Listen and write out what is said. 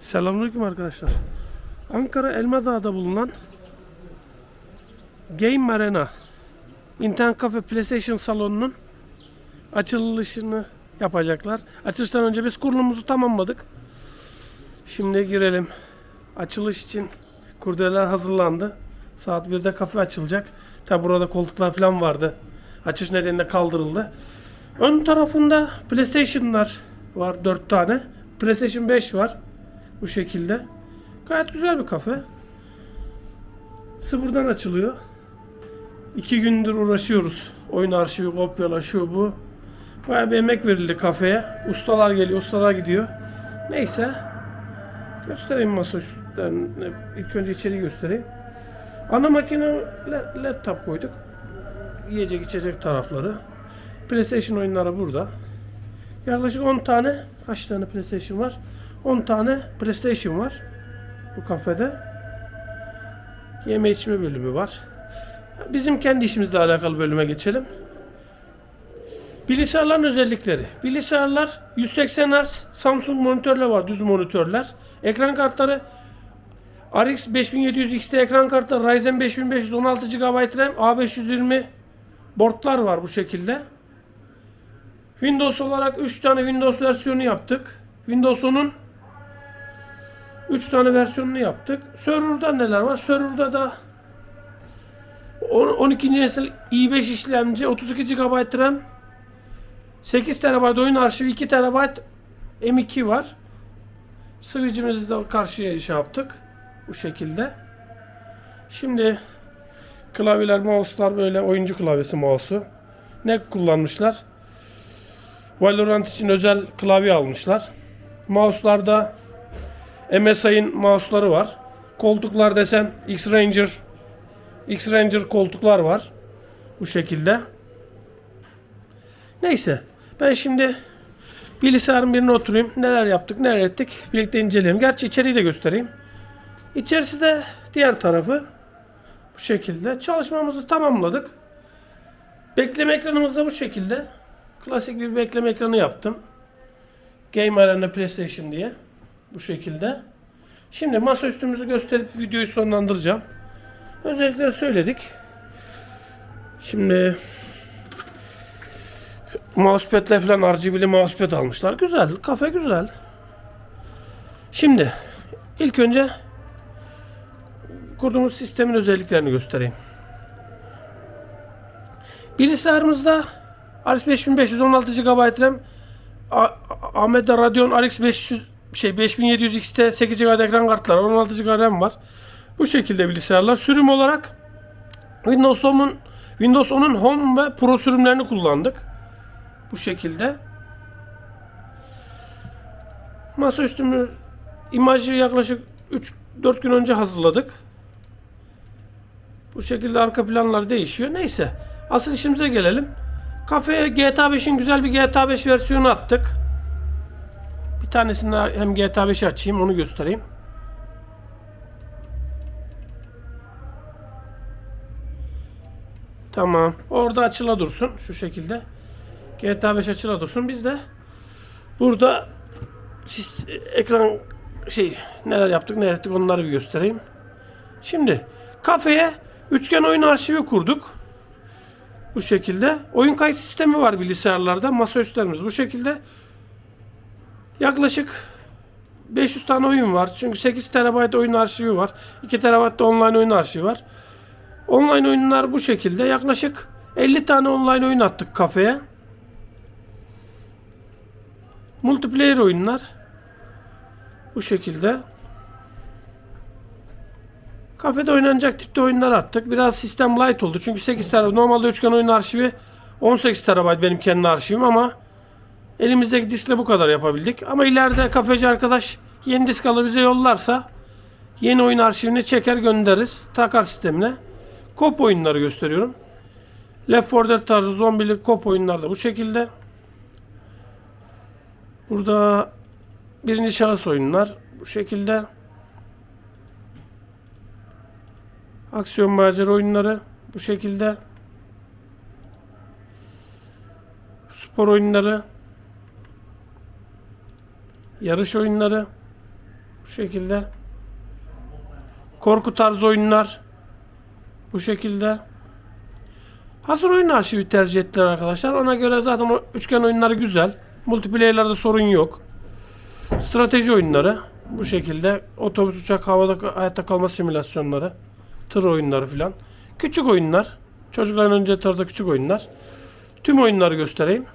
Selamünaleyküm arkadaşlar. Ankara Elmadağ'da bulunan Game Arena internet kafe PlayStation salonunun açılışını yapacaklar. Açılıştan önce biz kurulumuzu tamamladık. Şimdi girelim. Açılış için kurdeleler hazırlandı. Saat 1'de kafe açılacak. Tabi burada koltuklar falan vardı. Açış nedeniyle kaldırıldı. Ön tarafında PlayStation'lar var 4 tane. PlayStation 5 var. Bu şekilde. Gayet güzel bir kafe. Sıfırdan açılıyor. İki gündür uğraşıyoruz. Oyun arşivi kopyala şu bu. Bayağı bir emek verildi kafeye. Ustalar geliyor, ustalar gidiyor. Neyse. Göstereyim masaüstlerini. İlk önce içeri göstereyim. Ana makine laptop koyduk. Yiyecek içecek tarafları. PlayStation oyunları burada. Yaklaşık 10 tane kaç tane PlayStation var? 10 tane PlayStation var bu kafede. Yeme içme bölümü var. Bizim kendi işimizle alakalı bölüme geçelim. Bilgisayarların özellikleri. Bilgisayarlar 180 Hz Samsung monitörler var, düz monitörler. Ekran kartları RX 5700 XT ekran kartları, Ryzen 5500 16 GB RAM, A520 boardlar var bu şekilde. Windows olarak 3 tane Windows versiyonu yaptık. Windows 10'un 3 tane versiyonunu yaptık. Server'da neler var? Server'da da on- 12. nesil i5 işlemci, 32 GB RAM, 8 TB oyun arşivi, 2 TB M2 var. Switch'imizi de karşıya şey yaptık. Bu şekilde. Şimdi klavyeler, mouse'lar böyle oyuncu klavyesi mouse'u. Ne kullanmışlar? Valorant için özel klavye almışlar. Mouse'larda MSI'nin mouse'ları var. Koltuklar desen X-Ranger X-Ranger koltuklar var. Bu şekilde. Neyse. Ben şimdi bilgisayarın birine oturayım. Neler yaptık, neler ettik birlikte inceleyelim. Gerçi içeriği de göstereyim. İçerisi de diğer tarafı. Bu şekilde. Çalışmamızı tamamladık. Bekleme ekranımız da bu şekilde. Klasik bir bekleme ekranı yaptım. Game Arena PlayStation diye. Bu şekilde. Şimdi masaüstümüzü gösterip videoyu sonlandıracağım. Özellikleri söyledik. Şimdi mousepad'le falan RGB'li mousepad almışlar. Güzel. Kafe güzel. Şimdi ilk önce kurduğumuz sistemin özelliklerini göstereyim. Bilgisayarımızda RX 5516 GB RAM AMD Radeon RX 500 şey 5700 XT 8 GB ekran kartları 16 GB RAM var. Bu şekilde bilgisayarlar. Sürüm olarak Windows 10'un Windows 10'un Home ve Pro sürümlerini kullandık. Bu şekilde. Masaüstümüz imajı yaklaşık 3-4 gün önce hazırladık. Bu şekilde arka planlar değişiyor. Neyse. Asıl işimize gelelim. Kafeye GTA 5'in güzel bir GTA 5 versiyonu attık. Bir tanesini hem GTA 5 açayım onu göstereyim. Tamam. Orada açıla dursun. Şu şekilde. GTA 5 açıla dursun. Biz de burada ekran şey neler yaptık neler ettik onları bir göstereyim. Şimdi kafeye üçgen oyun arşivi kurduk. Bu şekilde. Oyun kayıt sistemi var bilgisayarlarda. Masaüstlerimiz bu şekilde. Yaklaşık 500 tane oyun var. Çünkü 8 TB oyun arşivi var. 2 TB de online oyun arşivi var. Online oyunlar bu şekilde. Yaklaşık 50 tane online oyun attık kafeye. Multiplayer oyunlar. Bu şekilde. Kafede oynanacak tipte oyunlar attık. Biraz sistem light oldu. Çünkü 8 TB. Normalde üçgen oyun arşivi 18 TB benim kendi arşivim ama elimizdeki diskle bu kadar yapabildik. Ama ileride kafeci arkadaş yeni disk alır bize yollarsa yeni oyun arşivini çeker göndeririz. Takar sistemine. Kop oyunları gösteriyorum. Left 4 Dead tarzı zombili kop oyunlar da bu şekilde. Burada birinci şahıs oyunlar bu şekilde. Aksiyon macera oyunları bu şekilde. Spor oyunları. Yarış oyunları. Bu şekilde. Korku tarzı oyunlar. Bu şekilde. Hazır oyun arşivi tercih ettiler arkadaşlar. Ona göre zaten o üçgen oyunları güzel. Multiplayer'larda sorun yok. Strateji oyunları. Bu şekilde. Otobüs, uçak, havada hayatta kalma simülasyonları. Tır oyunları filan. Küçük oyunlar. Çocukların önce tarzda küçük oyunlar. Tüm oyunları göstereyim.